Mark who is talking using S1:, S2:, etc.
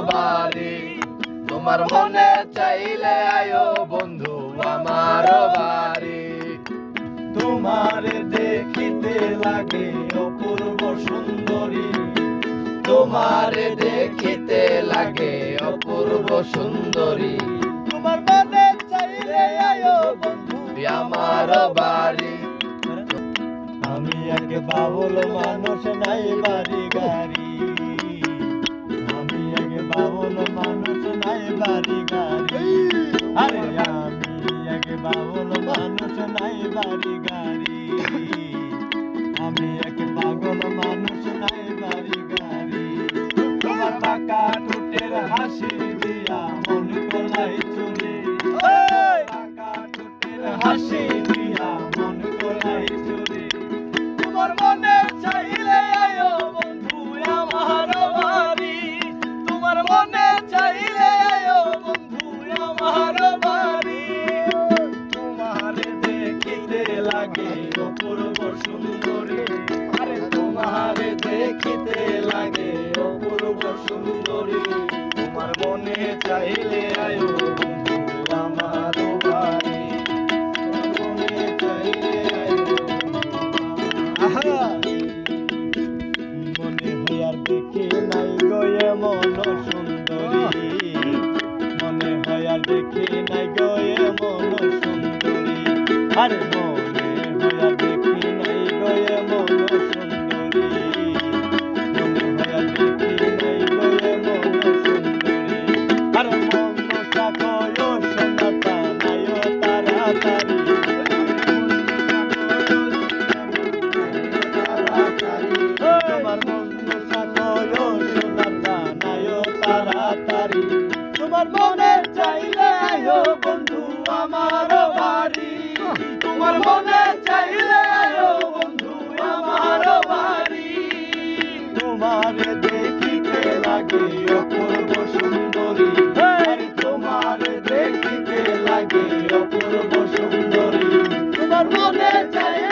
S1: বাড়ি। তোমার মনে চাইলে আয়ো বন্ধু আমার বাড়ি।
S2: তোমার দেখিতে লাগে অপূর্ব সুন্দরী। তোমার
S1: দেখিতে লাগে অপূর্ব সুন্দরী।
S2: তোমার মনে চাইলে আয়ো বন্ধু
S1: আমার বাড়ি।
S2: আমি এক বাবুল মানুষ নাই বাড়ি। বাড়ি গাড়ি। আমি এক পাগল মানুষ নাই বাড়ি গাড়ি। তোমার পাকা টুটের হাসি দিয়া মন কোলাই চুরি। পাকা টুটের হাসি দিয়া মন কোলাই চুরি। তোমার মনে চাইলে আয়ো বন্ধু আমার বাড়ি। তোমার মনে দেখিতে লাগে। অপূর্ব সুন্দরী তোমার মনে চাইলে আয়ো আমার বাড়ি মনে চাইলে আয়ো মনে হয় দেখি নাই গয়ে মন সুন্দরী। মনে হয় আর দেখি নাই গয়ে মন সুন্দরী। আরে তোমার আয়ো বন্ধু আমার বাড়ি মনে চাইলে আয়ো বন্ধু আমার বাড়ি। তোমার जय